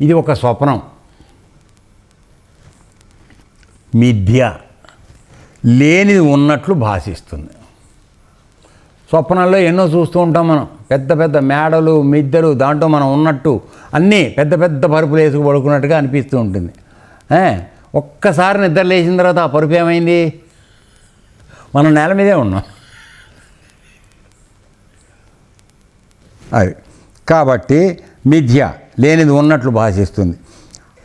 ఇది ఒక స్వప్నం. మిథ్య లేనిది ఉన్నట్లు భాషిస్తుంది. స్వప్నాల్లో ఎన్నో చూస్తూ ఉంటాం మనం. పెద్ద పెద్ద మేడలు మిద్దెలు దాంట్లో మనం ఉన్నట్టు అన్నీ పెద్ద పెద్ద పరుపులు వేసుకు పడుకున్నట్టుగా అనిపిస్తూ ఉంటుంది. ఒక్కసారి నిద్ర లేచిన తర్వాత ఆ పరుపు ఏమైంది? మనం నేల మీదే ఉన్నాం. అది. కాబట్టి మిథ్య లేనిది ఉన్నట్లు భాషిస్తుంది.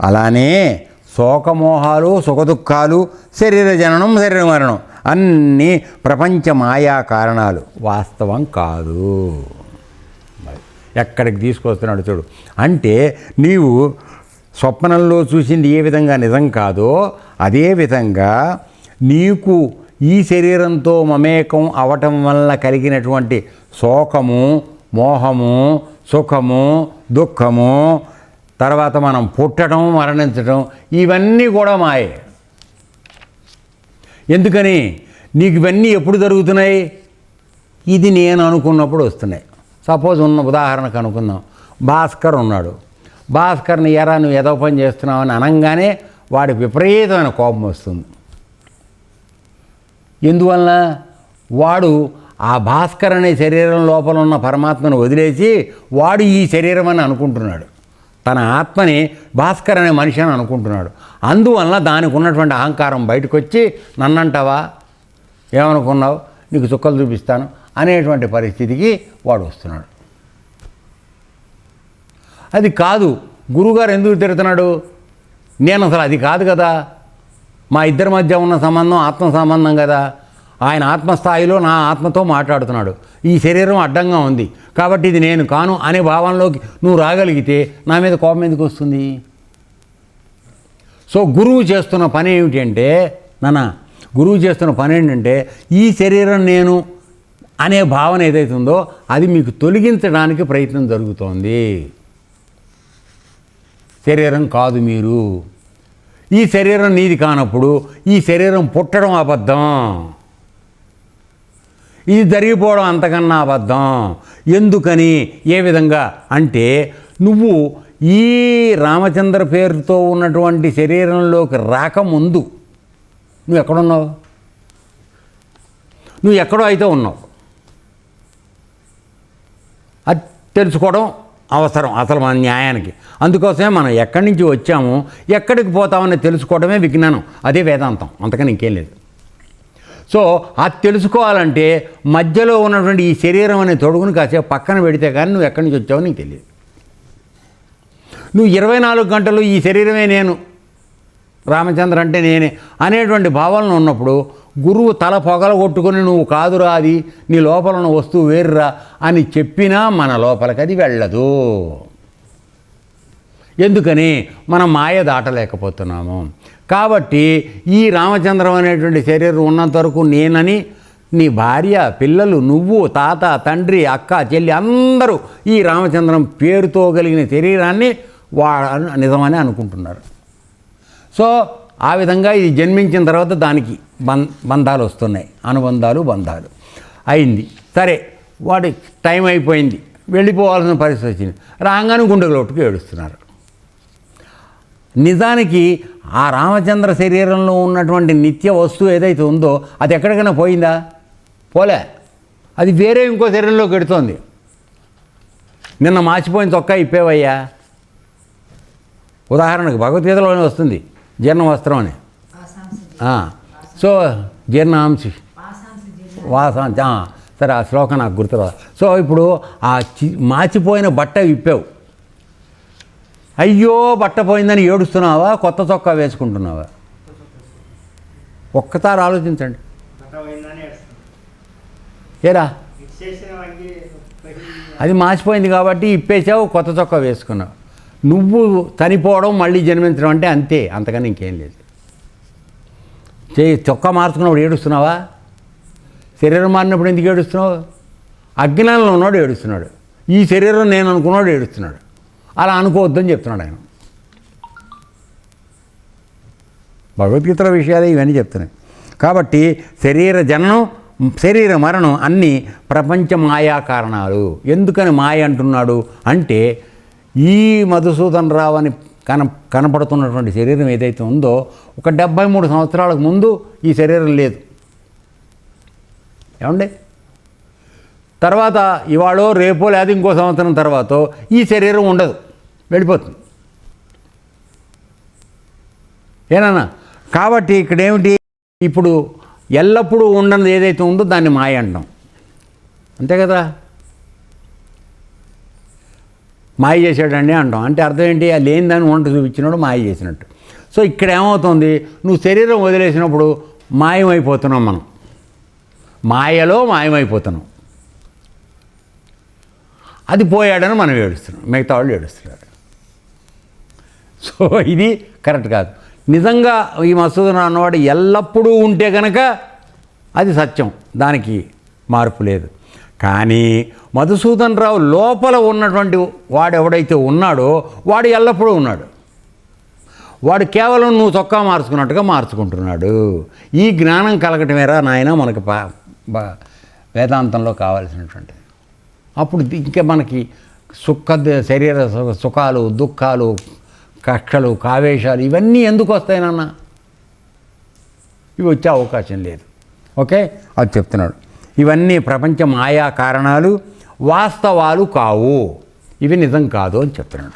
అలానే శోకమోహాలు సుఖదుఖాలు శరీర జననం శరీర మరణం అన్నీ ప్రపంచ మాయా కారణాలు. వాస్తవం కాదు. ఎక్కడికి తీసుకొస్తున్నాడు చూడు. అంటే నీవు స్వప్నంలో చూసింది ఏ విధంగా నిజం కాదో అదే విధంగా నీకు ఈ శరీరంతో మమేకం అవటం వల్ల కలిగినటువంటి శోకము మోహము సుఖము దుఃఖము తర్వాత మనం పుట్టడం మరణించడం ఇవన్నీ కూడా మాయే. ఎందుకని? నీకు ఇవన్నీ ఎప్పుడు జరుగుతున్నాయి? ఇది నేను అనుకున్నప్పుడు వస్తున్నాయి. సపోజ్ ఉన్న ఉదాహరణకు అనుకుందాం. భాస్కర్ ఉన్నాడు. భాస్కర్ని ఎరా నువ్వు ఏదో పని చేస్తున్నావు అని అనగానే వాడి విపరీతమైన కోపం వస్తుంది. ఎందువలన? వాడు ఆ భాస్కర్ అనే శరీరం లోపల ఉన్న పరమాత్మను వదిలేసి వాడు ఈ శరీరం అని అనుకుంటున్నాడు. తన ఆత్మని భాస్కర్ అనే మనిషి అని అనుకుంటున్నాడు. అందువల్ల దానికి ఉన్నటువంటి అహంకారం బయటకు వచ్చి నన్నంటావా? ఏమనుకున్నావు? నీకు చుక్కలు చూపిస్తాను అనేటువంటి పరిస్థితికి వాడు వస్తున్నాడు. అది కాదు గురువుగారు ఎందుకు తిడుతున్నాడు? నేను అసలు అది కాదు కదా. మా ఇద్దరి మధ్య ఉన్న సంబంధం ఆత్మ సంబంధం కదా. ఆయన ఆత్మస్థాయిలో నా ఆత్మతో మాట్లాడుతున్నాడు. ఈ శరీరం అడ్డంగా ఉంది. కాబట్టి ఇది నేను కాను అనే భావనలోకి నువ్వు రాగలిగితే నా మీద కోపం ఎందుకు వస్తుంది? సో గురువు చేస్తున్న పని ఏమిటంటే నాన్న గురువు చేస్తున్న పని ఏంటంటే ఈ శరీరం నేను అనే భావన ఏదైతే ఉందో అది మీకు తొలగించడానికి ప్రయత్నం జరుగుతోంది. శరీరం కాదు మీరు. ఈ శరీరం నీది కానప్పుడు ఈ శరీరం పుట్టడం అబద్ధం. ఇది జరిగిపోవడం అంతకన్నా అబద్ధం. ఎందుకని? ఏ విధంగా? అంటే నువ్వు ఈ రామచంద్ర పేరుతో ఉన్నటువంటి శరీరంలోకి రాకముందు నువ్వు ఎక్కడున్నావు? నువ్వు ఎక్కడో అయితే ఉన్నావు. అది తెలుసుకోవడం అవసరం అసలు మన న్యాయానికి. అందుకోసమే మనం ఎక్కడి నుంచి వచ్చాము ఎక్కడికి పోతామని తెలుసుకోవడమే విజ్ఞానం. అదే వేదాంతం. అంతకని ఇంకేం లేదు. సో అది తెలుసుకోవాలంటే మధ్యలో ఉన్నటువంటి ఈ శరీరం అనే తొడుగుని కాసేపు పక్కన పెడితే కానీ నువ్వు ఎక్కడి నుంచి వచ్చావో నీకు తెలియదు. నువ్వు ఇరవై నాలుగు గంటలు ఈ శరీరమే నేను రామచంద్ర అంటే నేనే అనేటువంటి భావనలు ఉన్నప్పుడు గురువు తల పొగల కొట్టుకొని నువ్వు కాదురా అది నీ లోపల ఉన్న వస్తువు వేరురా అని చెప్పినా మన లోపలికి అది వెళ్ళదు. ఎందుకని మనం మాయ దాటలేకపోతున్నాము. కాబట్టి ఈ రామచంద్రం అనేటువంటి శరీరం ఉన్నంత వరకు నేనని నీ భార్య పిల్లలు నువ్వు తాత తండ్రి అక్క చెల్లి అందరూ ఈ రామచంద్రం పేరుతో కలిగిన శరీరాన్ని వా నిజమని అనుకుంటున్నారు. సో ఆ విధంగా ఇది జన్మించిన తర్వాత దానికి బం బంధాలు వస్తున్నాయి. అనుబంధాలు బంధాలు. అయింది. సరే వాడి టైం అయిపోయింది. వెళ్ళిపోవాల్సిన పరిస్థితి వచ్చింది. రాగానే గుండెలోటుకు ఏడుస్తున్నారు. నిజానికి ఆ రామచంద్ర శరీరంలో ఉన్నటువంటి నిత్య వస్తువు ఏదైతే ఉందో అది ఎక్కడికైనా పోయిందా? పోలే. అది వేరే ఇంకో శరీరంలోకి పెడుతోంది నిన్న మార్చిపోయిన చొక్కా ఇప్పేవయ్యా? ఉదాహరణకు భగవద్గీతలోనే వస్తుంది జీర్ణ వస్త్రం అని. సో జీర్ణాంశి వాసాంశ సరే ఆ శ్లోకం నాకు గుర్తురా సో ఇప్పుడు ఆ చి- మార్చిపోయిన బట్ట విప్పావు అయ్యో బట్ట పోయిందని ఏడుస్తున్నావా? కొత్త చొక్కా వేసుకుంటున్నావా? ఒక్కసారి ఆలోచించండి. ఏరా? అది మార్చిపోయింది కాబట్టి ఇప్పేసావు కొత్త చొక్కా వేసుకున్నావు. నువ్వు చనిపోవడం మళ్ళీ జన్మించడం అంటే అంతే అంతకని ఇంకేం లేదు. చే చొక్కా మార్చుకున్నప్పుడు ఏడుస్తున్నావా? శరీరం మారినప్పుడు ఎందుకు ఏడుస్తున్నావు? అజ్ఞానంలో ఉన్నాడు ఏడుస్తున్నాడు. ఈ శరీరం నేను అనుకున్నాడు ఏడుస్తున్నాడు. అలా అనుకోవద్దని చెప్తున్నాడు ఆయన. భగవద్గీతల విషయాలు ఇవన్నీ చెప్తున్నాయి. కాబట్టి శరీర జననం శరీర మరణం అన్నీ ప్రపంచ మాయా కారణాలు. ఎందుకని మాయ అంటున్నాడు అంటే ఈ మధుసూదన్ రావు అని కన కనపడుతున్నటువంటి శరీరం ఏదైతే ఉందో ఒక డెబ్భై మూడు సంవత్సరాలకు ముందు ఈ శరీరం లేదు. ఏమండి? తర్వాత ఇవాళో రేపో లేదా ఇంకో సంవత్సరం తర్వాత ఈ శరీరం ఉండదు వెళ్ళిపోతుంది. ఏనన్నా? కాబట్టి ఇక్కడ ఏమిటి ఇప్పుడు ఎల్లప్పుడూ ఉండనిది ఏదైతే ఉందో దాన్ని మాయ అంటాం. అంతే కదా? మాయ చేశాడండి అంటాం. అంటే అర్థం ఏంటి? ఆ లేని దాన్ని వంట చూపించినాడు మాయ చేసినట్టు. సో ఇక్కడ ఏమవుతుంది? నువ్వు శరీరం వదిలేసినప్పుడు మాయమైపోతున్నాం మనం. మాయలో మాయమైపోతున్నాం. అది పోయాడని మనం ఏడుస్తున్నాం. మిగతా వాళ్ళు ఏడుస్తున్నారు. సో ఇది కరెక్ట్ కాదు. నిజంగా ఈ మసూదన అన్నవాడు ఎల్లప్పుడూ ఉంటే కనుక అది సత్యం. దానికి మార్పు లేదు. కానీ మధుసూదన్ రావు లోపల ఉన్నటువంటి వాడు ఎవడైతే ఉన్నాడో వాడు ఎల్లప్పుడూ ఉన్నాడు. వాడు కేవలం నువ్వు చొక్కా మార్చుకున్నట్టుగా మార్చుకుంటున్నాడు. ఈ జ్ఞానం కలగటమేరా నాయన మనకి వేదాంతంలో కావాల్సినటువంటిది. అప్పుడు ఇంకా మనకి సుఖ శరీర సుఖాలు దుఃఖాలు కక్షలు కావేశాలు ఇవన్నీ ఎందుకు వస్తాయి ఇవి వచ్చే అవకాశం లేదు. ఓకే? అది చెప్తున్నాడు. ఇవన్నీ ప్రపంచం ఆయా కారణాలు వాస్తవాలు కావు. ఇవి నిజం కాదు అని చెప్తున్నాడు.